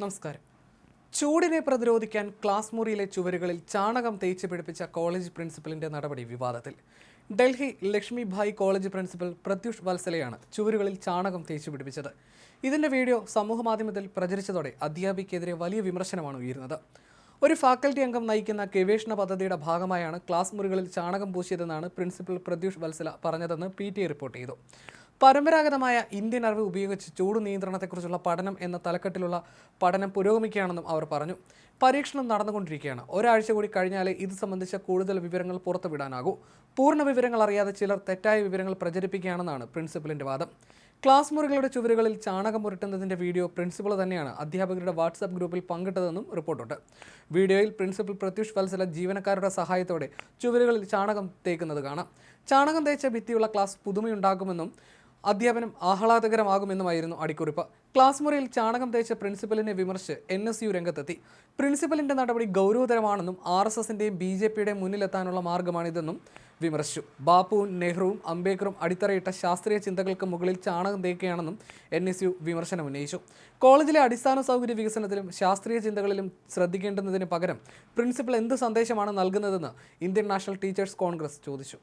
നമസ്കാരം. ചൂടിനെ പ്രതിരോധിക്കാൻ ക്ലാസ് മുറിയിലെ ചുവരുകളിൽ ചാണകം തേച്ച് പിടിപ്പിച്ച കോളേജ് പ്രിൻസിപ്പലിന്റെ നടപടി വിവാദത്തിൽ. ഡൽഹി ലക്ഷ്മിഭായ് കോളേജ് പ്രിൻസിപ്പൽ പ്രത്യുഷ് വത്സലയാണ് ചുവരുകളിൽ ചാണകം തേച്ച് പിടിപ്പിച്ചത്. ഇതിന്റെ വീഡിയോ സമൂഹമാധ്യമത്തിൽ പ്രചരിച്ചതോടെ അധ്യാപികയ്ക്കെതിരെ വലിയ വിമർശനമാണ് ഉയരുന്നത്. ഒരു ഫാക്കൽറ്റി അംഗം നയിക്കുന്ന ഗവേഷണ പദ്ധതിയുടെ ഭാഗമായാണ് ക്ലാസ് മുറികളിൽ ചാണകം പൂശിയതെന്നാണ് പ്രിൻസിപ്പൽ പ്രത്യുഷ് വത്സല പറഞ്ഞതെന്ന് പി ടി റിപ്പോർട്ട് ചെയ്തു. പരമ്പരാഗതമായ ഇന്ത്യൻ അറിവ് ഉപയോഗിച്ച് ചൂട് നിയന്ത്രണത്തെക്കുറിച്ചുള്ള പഠനം എന്ന തലക്കെട്ടിലുള്ള പഠനം പുരോഗമിക്കുകയാണെന്നും അവർ പറഞ്ഞു. പരീക്ഷണം നടന്നുകൊണ്ടിരിക്കുകയാണ്. ഒരാഴ്ച കൂടി കഴിഞ്ഞാലേ ഇത് സംബന്ധിച്ച കൂടുതൽ വിവരങ്ങൾ പുറത്തുവിടാനാകൂ. പൂർണ വിവരങ്ങൾ അറിയാതെ ചിലർ തെറ്റായ വിവരങ്ങൾ പ്രചരിപ്പിക്കുകയാണെന്നാണ് പ്രിൻസിപ്പലിന്റെ വാദം. ക്ലാസ് മുറികളുടെ ചുവരുകളിൽ ചാണകം പുരട്ടുന്നതിന്റെ വീഡിയോ പ്രിൻസിപ്പൾ തന്നെയാണ് അധ്യാപകരുടെ വാട്സാപ്പ് ഗ്രൂപ്പിൽ പങ്കിട്ടതെന്നും റിപ്പോർട്ടുണ്ട്. വീഡിയോയിൽ പ്രിൻസിപ്പൽ പ്രത്യുഷ് വത്സല ജീവനക്കാരുടെ സഹായത്തോടെ ചുവരുകളിൽ ചാണകം തേക്കുന്നത് കാണാം. ചാണകം തേച്ച ഭിത്തിയുള്ള ക്ലാസ് പുതുമയുണ്ടാകുമെന്നും അധ്യാപനം ആഹ്ലാദകരമാകുമെന്നുമായിരുന്നു അടിക്കുറിപ്പ്. ക്ലാസ് മുറിയിൽ ചാണകം തേച്ച പ്രിൻസിപ്പലിനെ വിമർശിച്ച് എൻ എസ് യു രംഗത്തെത്തി. പ്രിൻസിപ്പലിന്റെ നടപടി ഗൗരവതരമാണെന്നും ആർ എസ് എസിന്റെയും ബി ജെ പിയുടെയും മുന്നിലെത്താനുള്ള മാർഗമാണിതെന്നും വിമർശിച്ചു. ബാപ്പുവും നെഹ്റുവും അംബേദ്കറും അടിത്തറയിട്ട ശാസ്ത്രീയ ചിന്തകൾക്ക് മുകളിൽ ചാണകം തേക്കുകയാണെന്നും എൻ എസ് യു വിമർശനം ഉന്നയിച്ചു കോളേജിലെ അടിസ്ഥാന സൗകര്യ വികസനത്തിലും ശാസ്ത്രീയ ചിന്തകളിലും ശ്രദ്ധിക്കേണ്ടുന്നതിന് പകരം പ്രിൻസിപ്പൽ എന്ത് സന്ദേശമാണ് നൽകുന്നതെന്ന് ഇന്ത്യൻ നാഷണൽ ടീച്ചേഴ്സ് കോൺഗ്രസ് ചോദിച്ചു.